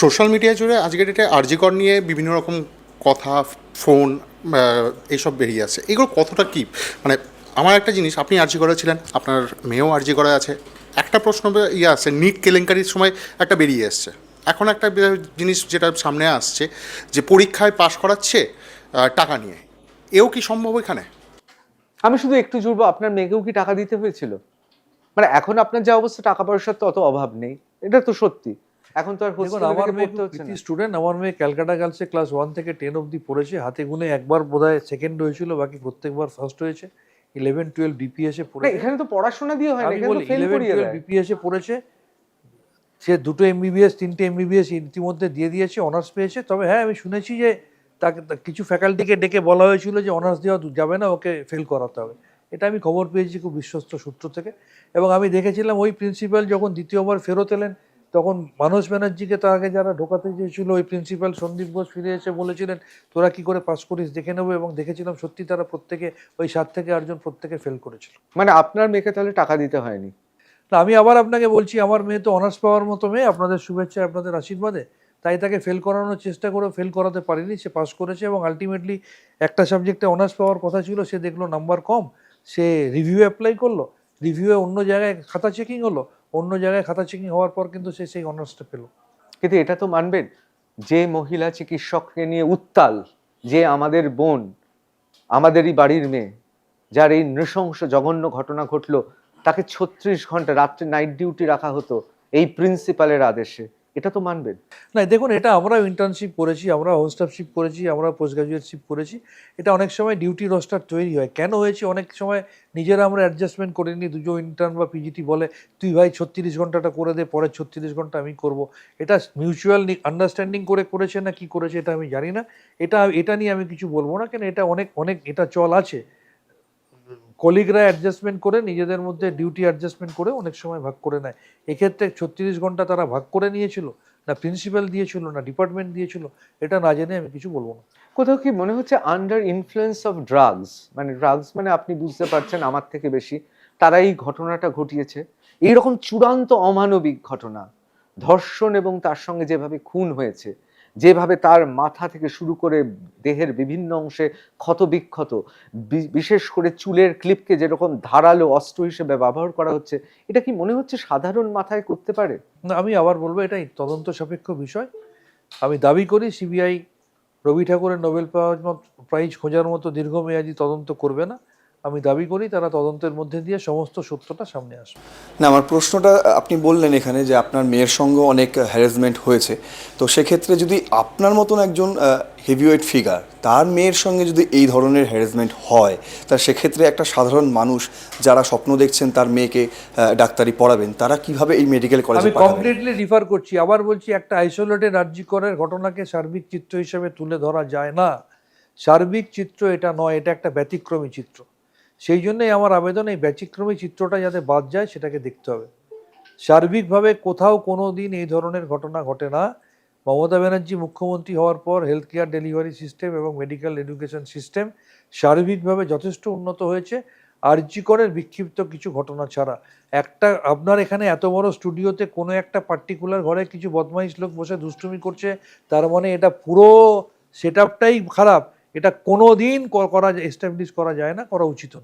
Social media জুড়ে আজকের ডেটে আরজিকর নিয়ে বিভিন্ন রকম কথা, ফোন এইসব বেরিয়ে আছে এগুলো কতটা কি? মানে আমার একটা জিনিস, আপনি আর্জি করে ছিলেন, আপনার মেয়েও আর্জি করে আছে। একটা প্রশ্ন ইয়ে আছে নিট কেলেঙ্কারির সময় একটা বেরিয়ে এসছে। এখন একটা জিনিস যেটা সামনে আসছে, যে পরীক্ষায় পাশ করাচ্ছে টাকা নিয়ে। এও কি সম্ভব এখানে আমি শুধু একটু জুড়বো, আপনার মেয়েকেও কি টাকা দিতে হয়েছিল? মানে এখন আপনার যে অবস্থা, টাকা পয়সার তো অত অভাব নেই। এটা তো সত্যি। এখন তো আর আমার মেয়ে না। স্টুডেন্ট আমার মেয়ে ক্যালকাটা গার্লসে ক্লাস ওয়ান থেকে টেন অবধি পড়েছে হাতে গুনে একবার বোধহয় সেকেন্ড হয়েছিল বাকি প্রত্যেকবার ফার্স্ট হয়েছে। ইলেভেন টুয়েলভ ডিপিএসে না, পড়েছে। এখানে তো পড়াশোনা দিয়ে হয় না তো ইলেভেন টুয়েলভ বিপিএসে পড়েছে সে দুটো এমবিবিএস তিনটে এমবিবিএস ইতিমধ্যে দিয়ে দিয়েছে অনার্স পেয়েছে। তবে হ্যাঁ আমি শুনেছি যে তাকে কিছু ফ্যাকাল্টিকে ডেকে বলা হয়েছিল যে অনার্স দেওয়া যাবে না ওকে ফেল করাতে হবে। এটা আমি খবর পেয়েছি খুব বিশ্বস্ত সূত্র থেকে। এবং আমি দেখেছিলাম ওই প্রিন্সিপাল যখন দ্বিতীয়বার ফেরত এলেন তখন মানস ব্যানার্জিকে তার আগে যারা ঢোকাতে চেয়েছিল ওই প্রিন্সিপাল সন্দীপ ঘোষ ফিরে এসে বলেছিলেন তোরা কি করে পাস করিস? দেখে নেব। এবং দেখেছিলাম সত্যি তারা প্রত্যেকে ওই সাত থেকে আটজন প্রত্যেকে ফেল করেছিল। মানে আপনার মেয়েকে তাহলে টাকা দিতে হয়নি? না আমি আবার আপনাকে বলছি আমার মেয়ে তো অনার্স পাওয়ার মতো মেয়ে আপনাদের শুভেচ্ছা আপনাদের আশীর্বাদে। তাই তাকে ফেল করানোর চেষ্টা করে ফেল করাতে পারিনি সে পাস করেছে এবং আলটিমেটলি একটা সাবজেক্টে অনার্স পাওয়ার কথা ছিল সে দেখল নাম্বার কম সে রিভিউ অ্যাপ্লাই করল রিভিউয়ে অন্য জায়গায় খাতা চেকিং হলো অন্য জায়গায় খাতা চেকিং হওয়ার পর কিন্তু সে সেই অনার্সটা পেল। কিন্তু এটা তো মানবেন, যে মহিলা চিকিৎসককে নিয়ে উত্তাল, যে আমাদের বোন, আমাদেরই বাড়ির মেয়ে, যার এই নৃশংস জঘন্য ঘটনা ঘটলো, তাকে ছত্রিশ ঘণ্টা রাত্রে নাইট ডিউটি রাখা হতো, এই প্রিন্সিপালের আদেশে। এটা তো মানবেন। না, দেখুন, এটা আমরাও ইন্টার্নশিপ করেছি আমরা হোস্টারশিপ করেছি আমরা পোস্ট গ্রাজুয়েটশিপ করেছি। এটা অনেক সময় ডিউটি রোস্টার তৈরি হয়। কেন হয়েছে? অনেক সময় নিজেরা আমরা অ্যাডজাস্টমেন্ট করে নিই, দুটো ইন্টার্ন বা পিজিটি বলে, তুই ভাই ছত্রিশ ঘন্টাটা করে দে পরের ছত্রিশ ঘণ্টা আমি করব। এটা মিউচুয়াল আন্ডারস্ট্যান্ডিং করে করেছে না কি করেছে, এটা আমি জানি না। এটা এটা নিয়ে আমি কিছু বলব না, কেন এটা অনেক অনেক, এটা চল আছে। কলিগরা অ্যাডজাস্টমেন্ট করে নিজেদের মধ্যে ডিউটি অ্যাডজাস্টমেন্ট করে অনেক সময় ভাগ করে নেয়। এক্ষেত্রে ছত্রিশ ঘণ্টা তারা ভাগ করে নিয়েছিল, না প্রিন্সিপাল দিয়েছিল, না ডিপার্টমেন্ট দিয়েছিল, এটা না জেনে আমি কিছু বলব না। কোথাও কি মনে হচ্ছে আন্ডার ইনফ্লুয়েন্স অফ ড্রাগস মানে ড্রাগস মানে আপনি বুঝতে পারছেন আমার থেকে বেশি তারা এই ঘটনাটা ঘটিয়েছে। এইরকম চূড়ান্ত অমানবিক ঘটনা, ধর্ষণ এবং তার সঙ্গে যেভাবে খুন হয়েছে যেভাবে তার মাথা থেকে শুরু করে দেহের বিভিন্ন অংশে ক্ষত বিক্ষত বিশেষ করে চুলের ক্লিপকে যেরকম ধারালো অস্ত্র হিসেবে ব্যবহার করা হচ্ছে, এটা কি মনে হচ্ছে সাধারণ মাথায় করতে পারে? না, আমি আবার বলব, এটাই তদন্ত সাপেক্ষ বিষয়। আমি দাবি করি সিবিআই রবি ঠাকুরের নোবেল প্রাইজ খোঁজার মতো দীর্ঘমেয়াদী তদন্ত করবে না। আমি দাবি করি তারা তদন্তের মধ্যে দিয়ে সমস্ত সত্যটা সামনে আসবে। না আমার প্রশ্নটা আপনি বললেন এখানে যে আপনার মেয়ের সঙ্গে অনেক হ্যারাসমেন্ট হয়েছে। তো সেক্ষেত্রে যদি আপনার মতন একজন হেভিওয়েট ফিগার তার মেয়ের সঙ্গে যদি এই ধরনের হ্যারাসমেন্ট হয় তা সেক্ষেত্রে একটা সাধারণ মানুষ যারা স্বপ্ন দেখছেন তার মেয়েকে ডাক্তারি পড়াবেন তারা কীভাবে এই মেডিকেল আমি কলেজে পাঠাবেন? কমপ্লিটলি রিফার করছি। আবার বলছি একটা আইসোলেটেড রাজ্যিকরের ঘটনাকে সার্বিক চিত্র হিসেবে তুলে ধরা যায় না। সার্বিক চিত্র এটা নয় এটা একটা ব্যতিক্রমী চিত্র। সেই জন্যই আমার আবেদন এই ব্যতিক্রমী চিত্রটা যাতে বাদ যায় সেটাকে দেখতে হবে। সার্বিকভাবে কোথাও কোনো দিন এই ধরনের ঘটনা ঘটে না। মমতা ব্যানার্জি মুখ্যমন্ত্রী হওয়ার পর হেলথ কেয়ার ডেলিভারি সিস্টেম এবং মেডিকেল এডুকেশন সিস্টেম সার্বিকভাবে যথেষ্ট উন্নত হয়েছে। আর্যিকরের বিক্ষিপ্ত কিছু ঘটনা ছাড়া। একটা, আপনার এখানে এত বড় স্টুডিওতে কোনো একটা পার্টিকুলার ঘরে কিছু বদমাইশ লোক বসে দুষ্টুমি করছে, তার মানে এটা পুরো সেট খারাপ। এটা কোনো দিন করা এস্টাবলিশ করা যায় না, করা উচিত না